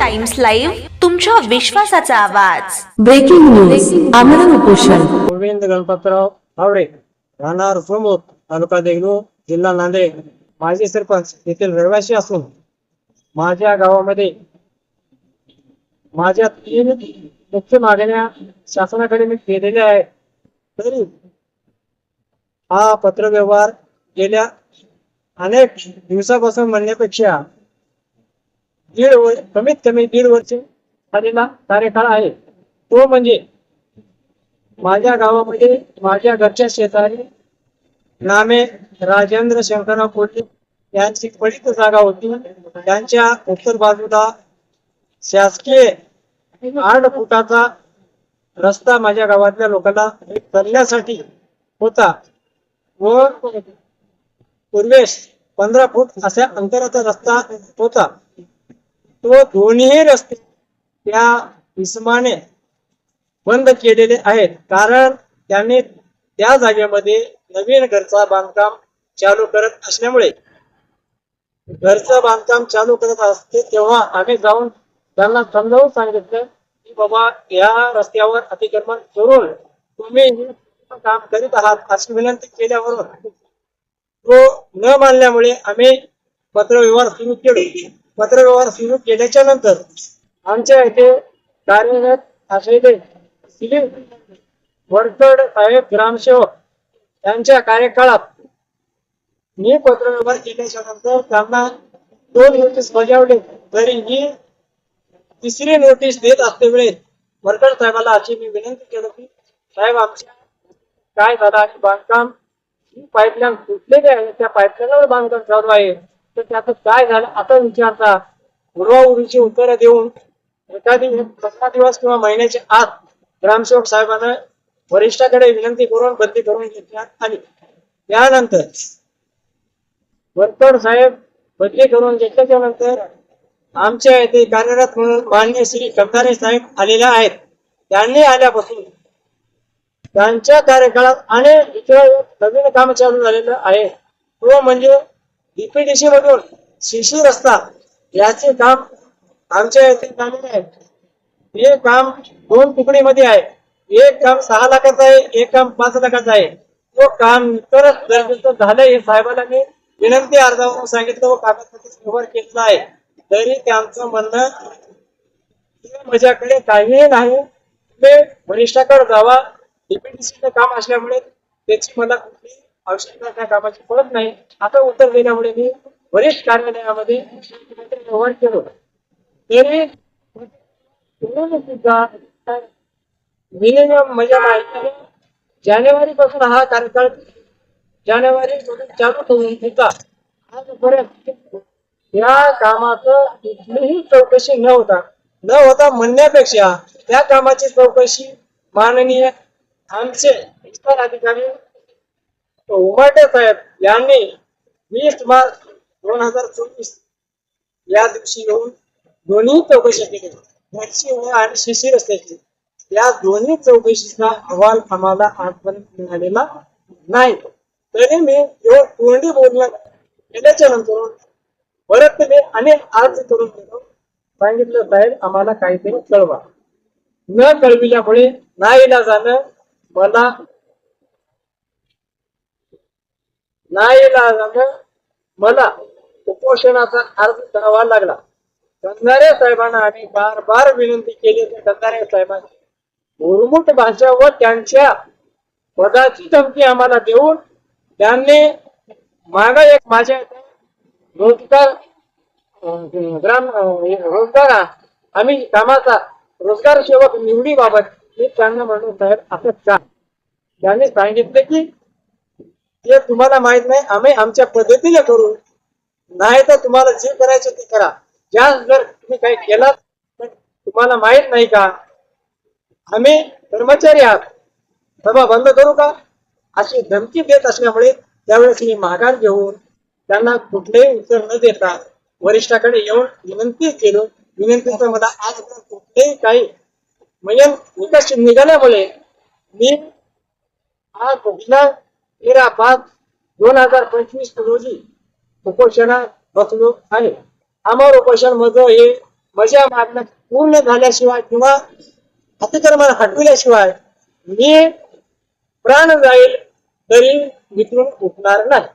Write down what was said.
Times live तुमच्या विश्वासाचा आवाज. ब्रेकिंग न्यूज आमरण उपोषण. गोविंद गणपतराव हावडे राहणार प्रमुख तालुका देगलूर जिल्हा नांदेड. माजी सरपंच येथील रहिवासी असून माझ्या गावामध्ये माझ्या तीन मुख्य मागण्या शासनाकडे मी केलेल्या आहेत. तरी हा पत्रव्यवहार गेल्या अनेक दिवसापासून म्हणण्यापेक्षा दीड वर कमीत कमी दीड वर्ष झालेला कार्यकाळ आहे. तो म्हणजे माझ्या गावामध्ये माझ्या घरच्या शेजारी नामे राजेंद्र शंकरराव कोल्हे यांची पडित जागा होती. त्यांच्या उत्तर बाजूला शासकीय आठ फुटाचा रस्ता माझ्या गावातल्या लोकांना करण्यासाठी होता व पूर्वेस पंधरा फूट अशा अंतराचा रस्ता होता. तो दोन्ही रस्ते त्या इसमाने बंद केलेले आहेत. कारण त्यांनी त्या जागेमध्ये नवीन घरचा बांधकाम चालू करत असल्यामुळे घरचं बांधकाम चालू करत असते तेव्हा आम्ही जाऊन त्यांना समजावून सांगितलं की बाबा या रस्त्यावर अतिक्रमण करून तुम्ही हे काम करीत आहात अशी विनंती केल्यावरून तो न मानल्यामुळे आम्ही पत्रव्यवहार सुरू केले. पत्रव्यवहार सुरू केल्याच्यानंतर आमच्या इथे कार्यरत असलेले सिव्हिल वरकड साहेब ग्रामसेवक यांच्या कार्यकाळात मी पत्रव्यवहार केल्याच्यानंतर त्यांना दोन नोटीस बजावले. तरी मी तिसरी नोटीस देत असते वरकड साहेबाला अशी मी विनंती केली की साहेब आमच्या काय झालं आणि बांधकाम ही पाईपलाईन तुटलेली आहे? त्या पाईपलाईनवर बांधकाम चालू आहे. तर त्याचं काय झालं? आता विचारता उडवाउडीची उत्तरं देऊन एखादी पंधरा दिवस किंवा महिन्याच्या आत ग्रामसेवक साहेबांना वरिष्ठाकडे विनंती करून बदली करून घेतल्यात आली त्यानंतर वरतोड साहेब बदली करून घेतल्याच्या नंतर आमच्या येथे कार्यरत म्हणून मान्य श्री कंधारे साहेब आलेले आहेत. त्यांनी आल्यापासून त्यांच्या कार्यकाळात अनेक इतर नवीन काम चालू झालेलं आहे. तो म्हणजे डीपीडीसी मधून शिशी रस्ता याचे काम आमच्या येथे झालेले आहे. हे काम दोन तुकडीमध्ये आहे. एक काम सहा लाखाचं आहे एक काम पाच लाखाचं आहे. तो काम तरच गरजेचं झालं हे साहेबांना मी विनंती अर्जावरून सांगितलं व कागदपत्र व्यवहार केलेला आहे. तरी त्यांचं म्हणणं माझ्याकडे काहीही नाही. तुम्ही वरिष्ठाकडे जावा. डीपीडीसीचं काम असल्यामुळे त्याची मला कुठली आवश्यकता त्या कामाची पडत नाही. आता उत्तर दिल्यामुळे मी वरिष्ठ कार्यालयामध्ये व्यवहार केलो सुद्धा मिनिमम म्हणजे माझ्या माहितीने जानेवारी पासून हा कार्यकाळ जानेवारी चालू ठेवून होता आजपर्यंत या कामाचं कुठलीही चौकशी न होता न होता म्हणण्यापेक्षा त्या कामाची चौकशी माननीय आमचे विस्तार अधिकारी उमाटे साहेब यांनी वीस मार्च दोन हजार चोवीस या दिवशी येऊन दोन्ही चौकशी केली. घरची आणि शिशिर असल्याची या दोन्ही चौकशीचा अहवाल आम्हाला आजपर्यंत मिळालेला नाही. तरी मी जेव्हा कोंडी बोलणं केल्याच्यानंतर परत मी अनेक अर्ज करून गेलो. सांगितलं साहेब आम्हाला काहीतरी कळवा. न कळविल्यामुळे नाही झालं मला नाही झालं मला उपोषणाचा अर्ज करावा लागला. कंधारे साहेबांना आम्ही बार बार विनंती केली तर कंधारे साहेबांची मुरमुट भाषा व त्यांच्या पदाची धमकी आम्हाला देऊन त्यांनी मागा एक माझ्या रोजगार ग्राम रोजगार आम्ही कामाचा रोजगार सेवक निवडीबाबत मी त्यांना म्हणून साहेब असं का त्यांनी सांगितलं की ते तुम्हाला माहीत नाही आम्ही आमच्या पद्धतीने करू नाही तर तुम्हाला जे करायचं ते करा. ज्या जर तुम्ही काही केलात तुम्हाला माहीत नाही का? आम्ही कर्मचारी आहात. सभा बंद करू का? अशी धमकी देत असल्यामुळे त्यावेळेस मी माघार घेऊन त्यांना कुठलेही उत्तर न देता वरिष्ठाकडे येऊन विनंती केलो. विनंतीचा मला आज कुठलेही काही म्हणजे निकष निघाल्यामुळे मी आज तेरा पाच दोन हजार पंचवीस रोजी उपोषणात बसलो आहे. आमर उपोषण माझं हे माझ्या मागण्या पूर्ण झाल्याशिवाय किंवा अतिक्रमण हटविल्याशिवाय मी प्राण जाईल तरी विचारून उठणार नाही.